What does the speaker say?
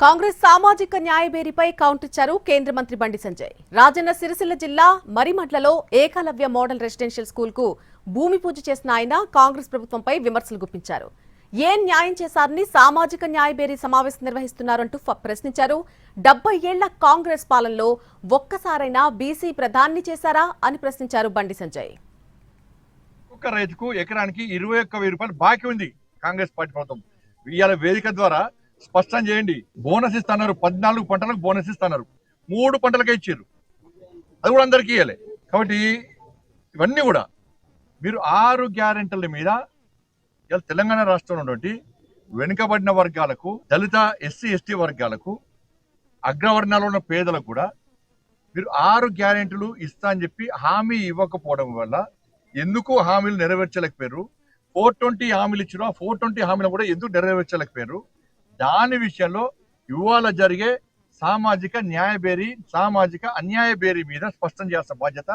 కాంగ్రెస్ సామాజిక న్యాయ బేరీపై కౌంటర్ ఇచ్చారు కేంద్ర మంత్రి బండి సంజయ్. రాజన్న సిరిసిల్ల జిల్లా మరిమట్లలో ఏకలవ్య మోడల్ రెసిడెన్షియల్ స్కూల్కు భూమి పూజ చేసిన ఆయన కాంగ్రెస్ ప్రభుత్వంపై విమర్శలు గుప్పించారు. ఏం న్యాయం చేశారని సామాజిక న్యాయ బేరీ సమావేశం నిర్వహిస్తున్నారంటూ ప్రశ్నించారు. డెబ్బై ఏళ్ళ కాంగ్రెస్ పాలనలో ఒక్కసారైనా బీసీ ప్రధాన్ని చేశారా అని ప్రశ్నించారు బండి సంజయ్. ఒక్క రైతుకు ఎకరానికి ఇరవై ఒక్క వెయ్యి రూపాయలు బాకీ ఉంది కాంగ్రెస్ పార్టీ ప్రభుత్వం. ఇవాళ వేదిక ద్వారా స్పష్టం చేయండి. బోనస్ ఇస్తున్నారు. పద్నాలుగు పంటలకు బోనస్ ఇస్తున్నారు. మూడు పంటలకే ఇచ్చారు. అది కూడా అందరికీ ఇవ్వాలి కాబట్టి ఇవన్నీ కూడా మీరు ఆరు గ్యారెంటీల మీద ఇలా తెలంగాణ రాష్ట్రంలో ఉన్నటువంటి వెనుకబడిన వర్గాలకు దళిత ఎస్సీ ఎస్టీ వర్గాలకు అగ్రవర్ణాల్లో ఉన్న పేదలకు కూడా మీరు ఆరు గ్యారెంటీలు ఇస్తా అని చెప్పి హామీ ఇవ్వకపోవడం వల్ల ఎందుకు హామీలు నెరవేర్చలేకపోయారు? ఫోర్ ట్వంటీ హామీలు ఇచ్చారు ఆ ఫోర్ ట్వంటీ హామీలు కూడా ఎందుకు నెరవేర్చలేకపోయారు? దాని విషయంలో ఇవాళ జరిగే సామాజిక న్యాయ బేరీ సామాజిక అన్యాయ బేరీ మీద స్పష్టం చేయాల్సిన బాధ్యత